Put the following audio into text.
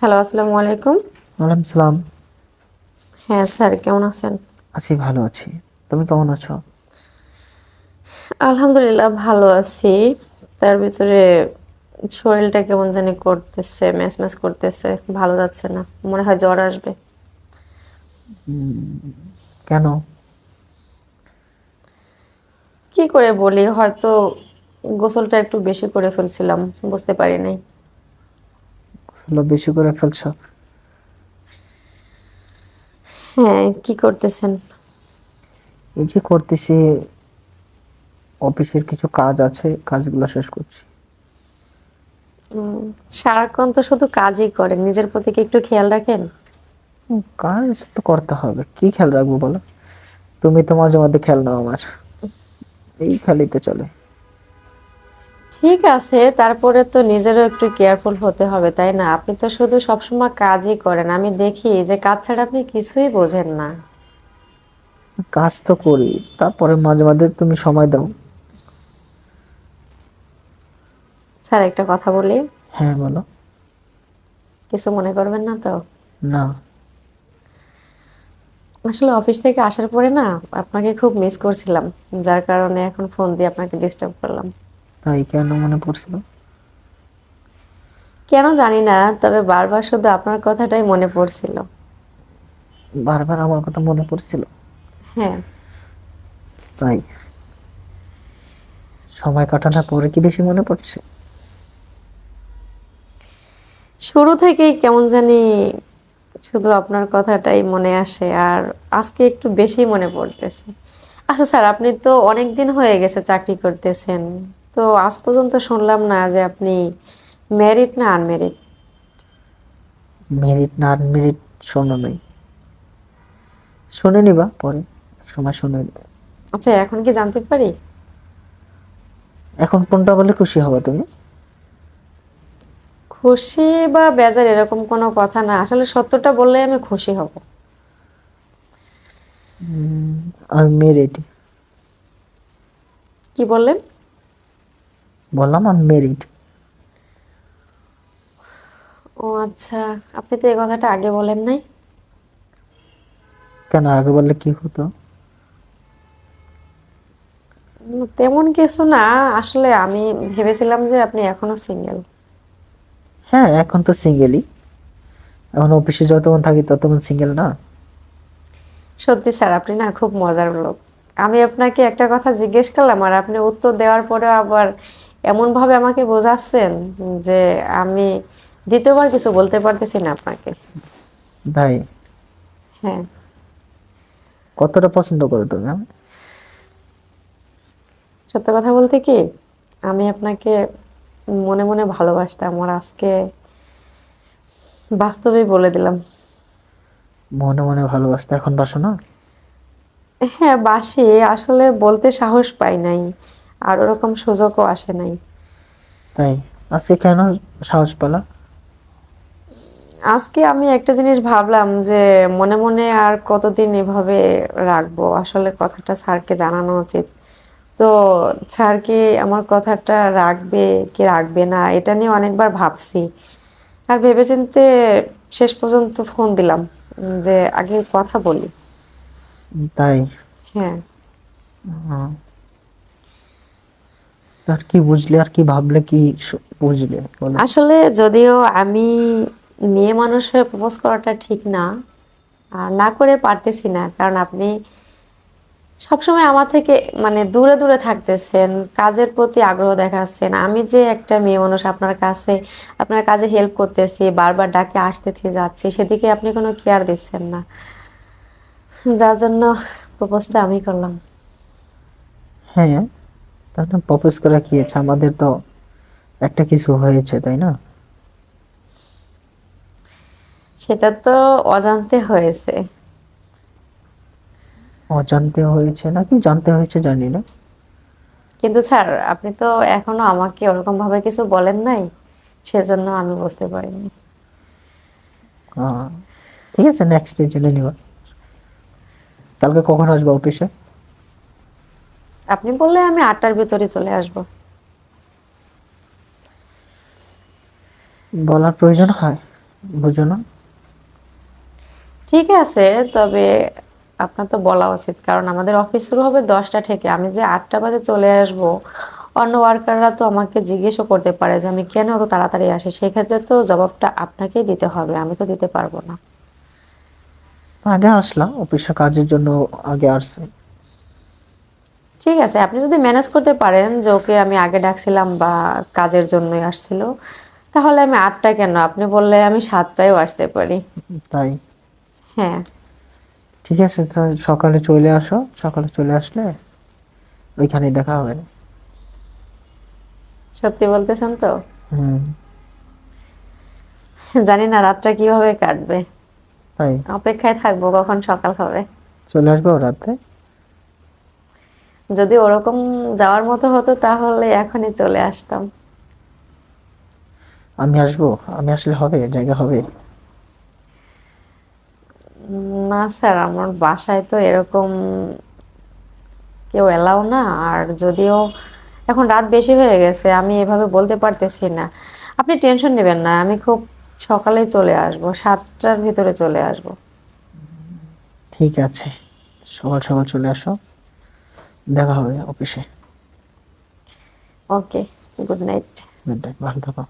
Hello আসসালামু আলাইকুম। ওয়ালাইকুম সালাম। হ্যাঁ স্যার কেমন আছেন? আছি ভালো আছি। তুমি কেমন আছো? আলহামদুলিল্লাহ ভালো আছি। তার ভিতরে শরীরটা কেমন জানি করতেছে ম্যাচ ম্যাচ করতেছে ভালো যাচ্ছে না। মনে হয় জ্বর আসবে। কেন? কি করে বলি? হয়তো গোসলটা একটু বেশি করে ফেলছিলাম বুঝতে পারি নাই। গোসল বেশি করে ফেলছো? হ্যাঁ কি করতেছেন? এই যে করতেছি অফিসের কিছু কাজ আছে কাজগুলো শেষ করছি। সারাক্ষণ তো শুধু কাজই করেন নিজের প্রতি কি একটু খেয়াল রাখেন? কাজ তো করতে হবে। কি খেয়াল রাখব বলো? তুমি তো মাঝে মধ্যে খেয়াল নাও আমার। এই খেলিতে চলে। ঠিক আছে তারপরে তো নিজেরও একটু কেয়ারফুল হতে হবে তাই না? আপনি তো শুধু সবসময় কাজই করেন। আমি দেখি যে কাজ ছাড়া আপনি কিছুই বোঝেন না। কাজ তো করি তারপরে মাঝে মাঝে তুমি সময় দাও। স্যার একটা কথা বলি? হ্যাঁ বলো। কিছু মনে করবেন না তো? না। আসলে অফিস থেকে আসার পরে না আপনাকে খুব মিস করছিলাম যার কারণে এখন ফোন দিয়ে আপনাকে ডিস্টার্ব করলাম। তাই কেন মনে পড়ছিল? কেন জানি না তবে বারবার শুধু আপনার কথাটাই মনে পড়ছিল। বারবার আমার কথা মনে পড়ছিল? হ্যাঁ। তাই? সময় কাটানোর পরে কি বেশি মনে পড়ছে? শুরু থেকেই কেমন জানি শুধু আপনার কথাটাই মনে আসে আর আজকে একটু বেশি মনে পড়তেছে। আচ্ছা স্যার আপনি তো অনেক দিন হয়ে গেছে চাকরি করতেছেন। তো আজ পর্যন্ত শুনলাম না যে আপনি ম্যারিড না আনম্যারিড মেরিট না আনমেরিট শোনো নাই। শুনে নিবা পরে এক সময় শুনে আচ্ছা এখন কি জানতে পারি? এখন কোনটা বলে খুশি হবে তুমি? খুশি বা বেজার এরকম কোনো কথা না। আসলে সত্যটা বললে আমি খুশি হব। আমি মেরিট কি বললেন? বললাম আমি মেরিট ও আচ্ছা আপনি তো এই কথাটা আগে বলেন নাই। কেন আগে বললে কি হতো? তেমন কিছু না আসলে আমি ভেবেছিলাম যে আপনি এখনও সিঙ্গেল হ্যাঁ এখন তো সিঙ্গেলই এখন অফিসে যতক্ষণ থাকি ততক্ষণ সিঙ্গেল না। সত্যি স্যার আপনি না খুব মজার লোক। আমি আপনাকে একটা কথা জিজ্ঞেস করলাম আর আপনি উত্তর দেওয়ার পরে আবার এমন ভাবে আমাকে বোঝাচ্ছেন যে আমি দ্বিতীয়বার কিছু বলতে পারতেছি না আপনাকে। তাই হ্যাঁ। কতটা পছন্দ করো তুমি সত্য কথা বলতে কি আমি আপনাকে মনে মনে ভালোবাসতাম আর আজকে বাস্তবেই বলে দিলাম। মনে মনে ভালোবাসতে এখন বাসো না? হ্যাঁ বাসি। আসলে বলতে সাহস পাই নাই। আর ওরকম সুযোগও আসে নাই। তাই? আজকে কেন সাহস পেলা? আজকে আমি একটা জিনিস ভাবলাম যে মনে মনে আর কতদিন এভাবে রাখব? আসলে কথাটা স্যারকে জানানো উচিত। তো স্যার কি আমার কথাটা রাখবে কি রাখবে না এটা নিয়ে অনেকবার ভাবছি। আর ভেবেচিন্তে শেষ পর্যন্ত ফোন দিলাম যে আগে কথা বলি। তাই? হ্যাঁ। আর কি বুঝলে আর কি ভাবলে কি বুঝলে আসলে যদিও আমি মেয়ে মানুষ হয়ে প্রপোজ করাটা ঠিক না আর না করে পারতেছি না কারণ আপনি সবসময় আমার থেকে মানে দূরে দূরে থাকতেছেন কাজের প্রতি আগ্রহ দেখাচ্ছেন। আমি যে একটা মেয়ে মানুষ আপনার কাছে আপনার কাজে হেল্প করতেছি বারবার ডাকে আসতেছি যাচ্ছি সেদিকে আপনি কোনো কেয়ার দিচ্ছেন না। যার জন্য প্রপোজটা আমি করলাম। হ্যাঁ তাহলে প্রপোজ করা কি আছে? আমাদের তো একটা কিছু হয়েছে তাই না? সেটা তো অজান্তে হয়েছে। অজান্তে হয়েছে নাকি? জানতে হয়েছে জানি না। কিন্তু স্যার আপনি তো এখনও আমাকে ওরকম ভাবে কিছু বলেন নাই সেজন্য আমি বুঝতে পারিনি। ঠিক আছে নেক্সট জেনে নিবা কালকে কখন আসব অফিসে আপনি বললে আমি আটটার ভিতরে চলে আসব। বলার প্রয়োজন হয় বুঝো না। ঠিক আছে তবে আপনার তো বলা উচিত কারণ আমাদের অফিস শুরু হবে দশটা থেকে। আমি যে আটটা বাজে চলে আসব অন্য ওয়ার্কাররা তো আমাকে জিজ্ঞেসও করতে পারে যে আমি কেন অত তাড়াতাড়ি আসি? সেক্ষেত্রে তো জবাবটা আপনাকেই দিতে হবে আমি তো দিতে পারব না। আগে আসলাম অফিসের কাজের জন্য আগে আসছি। ঠিক আছে আপনি যদি ম্যানেজ করতে পারেন যে ওকে আমি আগে ডাকছিলাম বা কাজের জন্যই আসছিল তাহলে আমি আটটা কেন? আপনি বললে আমি সাতটায়ও আসতে পারি। তাই? হ্যাঁ। ঠিক আছে তো সকালে চলে আসো সকালে চলে আসলে ওইখানেই দেখা হবে। সত্যি বলতেছেন তো? হুম। জানি না রাতটা কীভাবে কাটবে। তাই? অপেক্ষায় থাকব কখন সকাল হবে। চলে আসব রাতে? যদি ওরকম যাওয়ার মতো হতো তাহলে এখনই চলে আসতাম। আমি আসব? আমি আসলে হবে জায়গা হবে। না স্যার আমার বাসায় তো এরকম কেউ এলাও না। আর যদিও এখন রাত বেশি হয়ে গেছে আমি এভাবে বলতে পারতেছি না। আপনি টেনশন নেবেন না আমি খুব সকালে চলে আসব সাতটার ভিতরে চলে আসব। ঠিক আছে। সকাল সকাল চলে আসো। দেখা হবে অফিসে। Okay good night good night ভালো থাকো।